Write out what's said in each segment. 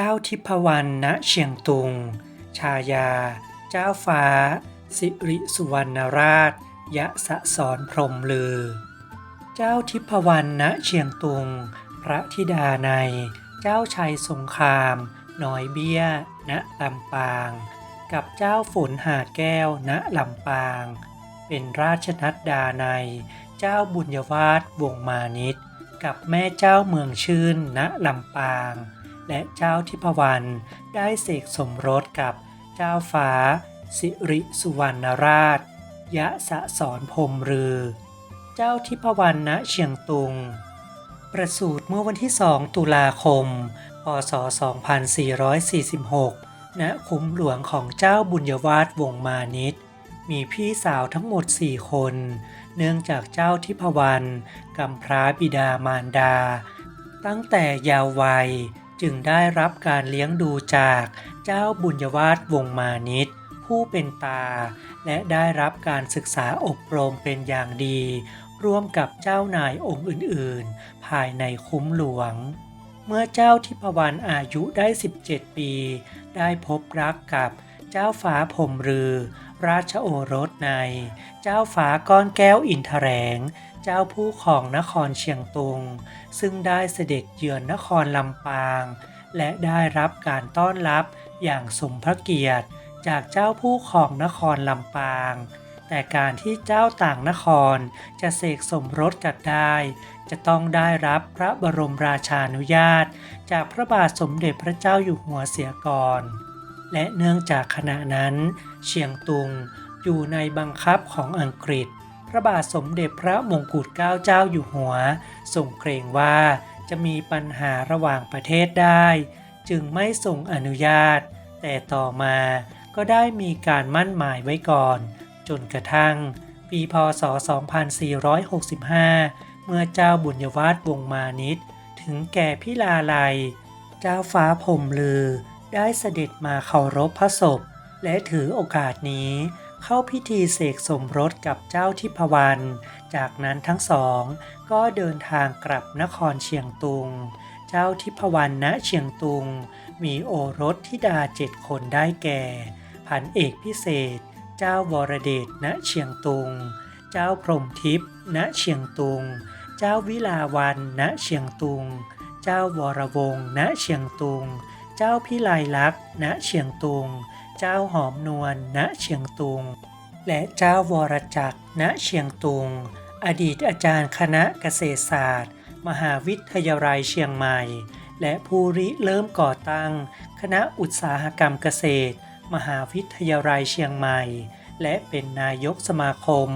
เจ้าทิพวรรณณเชียงตุง ชายา เจ้าฟ้า สิริสุวรรณราช ยะสะสอนพรมลือ เจ้าทิพวรรณณเชียงตุง พระธิดาใน เจ้าชัยสงครามน้อยเบี้ย ณลำปาง กับเจ้าฝนหาแก้ว ณลำปาง เป็นราชนัดดาใน เจ้าบุญยวาสวงมานิต กับแม่เจ้าเมืองชื่น ณลำปาง และเจ้าทิพวรรณได้เสกสมรสกับเจ้าฟ้า สิริสุวรรณราช ยะสะสอนพรมรือ เจ้าทิพวรรณณเชียงตุง ประสูติเมื่อวันที่ 2 ตุลาคม พศ 2446 ณ คุ้มหลวงของเจ้าบุญยวาสวงมานิตมีพี่สาวทั้งหมด 4 คน เนื่องจากเจ้าทิพวรรณกำพร้าบิดามารดา ตั้งแต่ยาววัย จึงได้รับการเลี้ยงดูจากเจ้าบุญยวาสวงมานิตผู้เป็นตา และได้รับการศึกษาอบรมเป็นอย่างดี ร่วมกับเจ้านายองค์อื่นๆ ภายในคุ้มหลวง เมื่อเจ้าทิพวรรณอายุได้ 17 ปี ได้พบรักกับเจ้าฟ้าพรมรือ ราชโอรสใน เจ้าฟ้าก้อนแก้วอินทแรง เจ้าผู้ของนครเชียงตุง ซึ่งได้เสด็จเยือนนครลำปาง และได้รับการต้อนรับอย่างสมพระเกียรติจากเจ้าผู้ของนครลำปาง แต่การที่เจ้าต่างนครจะเสกสมรสกันได้ จะต้องได้รับพระบรมราชานุญาต จากพระบาทสมเด็จพระเจ้าอยู่หัวเสียก่อน และเนื่องจากขณะนั้น เชียงตุงอยู่ในบังคับของอังกฤษ พระบาทสมเด็จพระมงกุฎเกล้าเจ้าอยู่หัวทรงเกรงว่าจะมีปัญหาระหว่างประเทศได้ จึงไม่ทรงอนุญาต แต่ต่อมาก็ได้มีการมั่นหมายไว้ก่อน จนกระทั่ง ปีพศ 2465 เมื่อเจ้าบุญยวาสวงมานิต ถึงแก่พิลาลัย เจ้าฟ้าพรหมลือ ได้เสด็จมาเคารพพระศพ และถือโอกาสนี้เข้าพิธีเสกสมรสกับเจ้าทิพวรรณจากนั้นทั้งสองก็เดินทางกลับนครเชียงตุง เจ้าทิพวรรณณเชียงตุง มีโอรสธิดาเจ็ดคนได้แก่ พันเอกพิเศษ เจ้าวรเดชณเชียงตุง เจ้าพรมทิพย์ณเชียงตุง เจ้าวิลาวันณเชียงตุง เจ้าวรวงศ์ณเชียงตุง เจ้าพิไลลักษณ์ณเชียงตุง เจ้าหอมนวลณเชียงตุง และเจ้าวรจักรณเชียงตุง อดีตอาจารย์คณะเกษตรศาสตร์ มหาวิทยาลัยเชียงใหม่ และผู้ริเริ่มก่อตั้ง คณะอุตสาหกรรมเกษตร มหาวิทยาลัยเชียงใหม่ และเป็นนายกสมาคม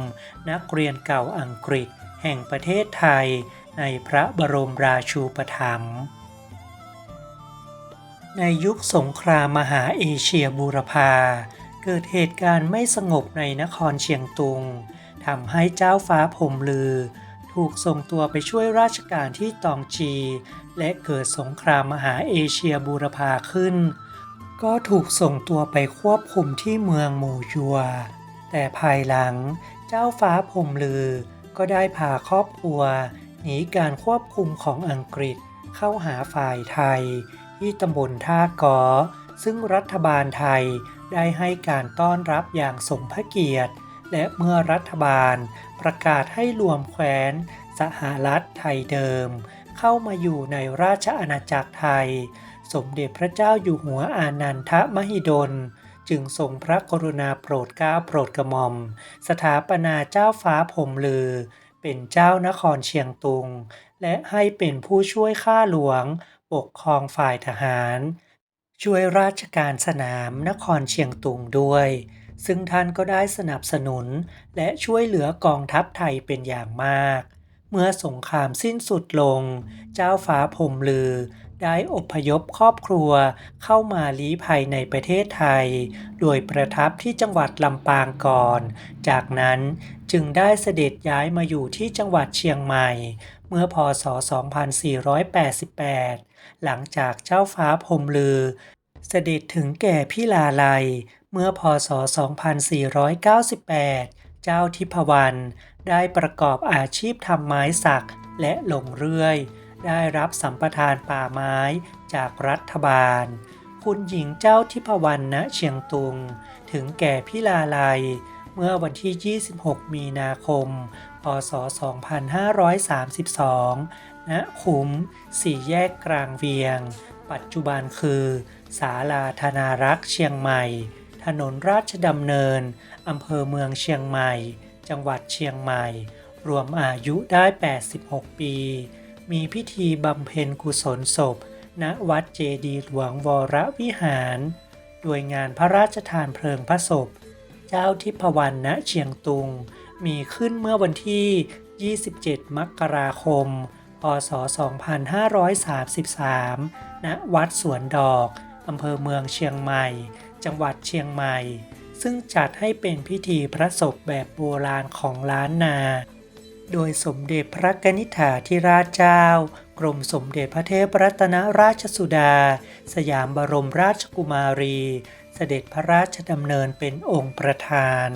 นักเรียนเก่าอังกฤษ แห่งประเทศไทยในพระบรมราชูปถัมภ์ ในยุคสงครามมหาเอเชียบูรพา เกิดเหตุการณ์ไม่สงบในนครเชียงตุงทำให้เจ้าฟ้าพมลือ ถูกส่งตัวไปช่วยราชการที่ตองจี และเกิดสงครามมหาเอเชียบูรพาขึ้น ก็ถูกส่งตัวไปควบคุมที่เมืองโมยัว แต่ภายหลังเจ้าฟ้าพมลือ ก็ได้พาครอบครัวหนีการควบคุมของอังกฤษเข้าหาฝ่ายไทย ที่ตำบลท่ากอ ซึ่งรัฐบาลไทยได้ให้การต้อนรับอย่างสมพระเกียรติ และเมื่อรัฐบาลประกาศให้รวมแคว้น สหรัฐไทยเดิม เข้ามาอยู่ในราชอาณาจักรไทย สมเด็จพระเจ้าอยู่หัวอานันทมหิดลจึงทรงพระกรุณาโปรดเกล้าโปรดกระหม่อม สถาปนาเจ้าฟ้าพรหมลือ เป็นเจ้านครเชียงตุง และให้เป็นผู้ช่วยข้าหลวง ปกครองฝ่ายทหาร ช่วยราชการสนามนครเชียงตุงด้วย ซึ่งท่านก็ได้สนับสนุนและช่วยเหลือกองทัพไทยเป็นอย่างมาก เมื่อสงครามสิ้นสุดลง เจ้าฟ้าพรมลือ ได้อพยพครอบครัวเข้ามาลี้ภัยในประเทศไทย โดยประทับที่จังหวัดลำปางก่อน จากนั้นจึงได้เสด็จย้ายมาอยู่ที่จังหวัดเชียงใหม่ เมื่อพศ 2488 หลังจากเจ้าฟ้าพรมลือ เสด็จถึงแก่พิลาลัย เมื่อพศ 2498 เจ้าทิพวรรณได้ประกอบอาชีพทำไม้สักและลงเรื่อย ได้รับสัมปทานป่าไม้จากรัฐบาล คุณหญิงเจ้าทิพวรรณณเชียงตุง ถึงแก่พิลาลัย เมื่อวันที่ 26 มีนาคม พศ 2532 ณ คุ้มสี่แยกกลางเวียง ปัจจุบันคือศาลาธนารักษ์เชียงใหม่ ถนนราชดำเนิน อำเภอเมืองเชียงใหม่ จังหวัดเชียงใหม่ รวมอายุได้ 86 ปี มีพิธีบำเพ็ญกุศลศพ ณวัดเจดีหลวงวรวิหาร โดยงานพระราชทานเพลิงพระศพ เจ้าทิพวรรณณเชียงตุง มีขึ้นเมื่อวันที่ 27 มกราคม พศ 2533 ณ วัดสวนดอก อำเภอเมืองเชียงใหม่ จังหวัดเชียงใหม่ ซึ่งจัดให้เป็นพิธีพระศพแบบโบราณของล้านนา โดยสมเด็จพระกนิษฐาธิราชเจ้า กรมสมเด็จพระเทพรัตนราชสุดา สยามบรมราชกุมารี เสด็จพระราชดำเนินเป็นองค์ประธาน